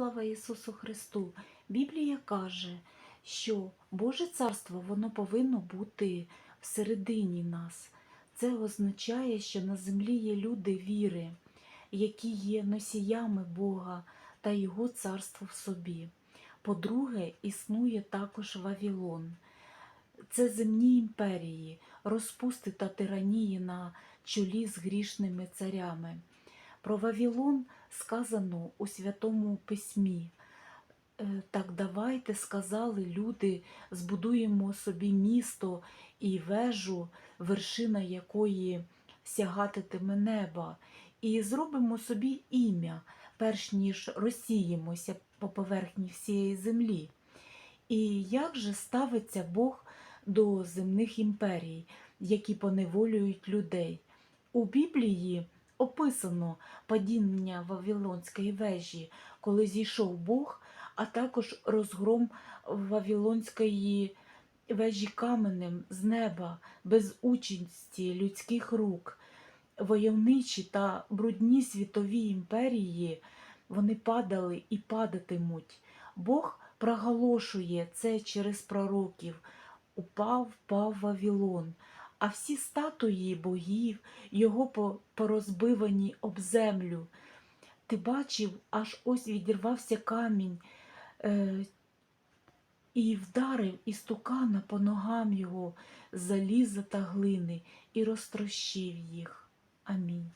слава Ісусу Христу! Біблія каже, що Боже Царство воно повинно бути всередині нас. Це означає, що на землі є люди віри, які є носіями Бога та Його царство в собі. По-друге, існує також Вавилон. Це земні імперії, розпусти та тиранії на чолі з грішними царями. Про Вавилон сказано у Святому Письмі. Е, Так давайте, сказали люди, збудуємо собі місто і вежу, вершина якої сягатиме неба, і зробимо собі ім'я, перш ніж розсіємося по поверхні всієї землі. І як же ставиться Бог до земних імперій, які поневолюють людей? У Біблії описано падіння Вавилонської вежі, коли зійшов Бог, а також розгром Вавилонської вежі каменем з неба, без участі людських рук. Войовничі та брудні світові імперії вони падали і падатимуть. Бог проголошує це через пророків. Упав, впав Вавилон, а всі статуї богів його порозбивані об землю. Ти бачив, аж ось відірвався камінь е, і вдарив істукана по ногам його заліза та глини і розтрощив їх. Амінь.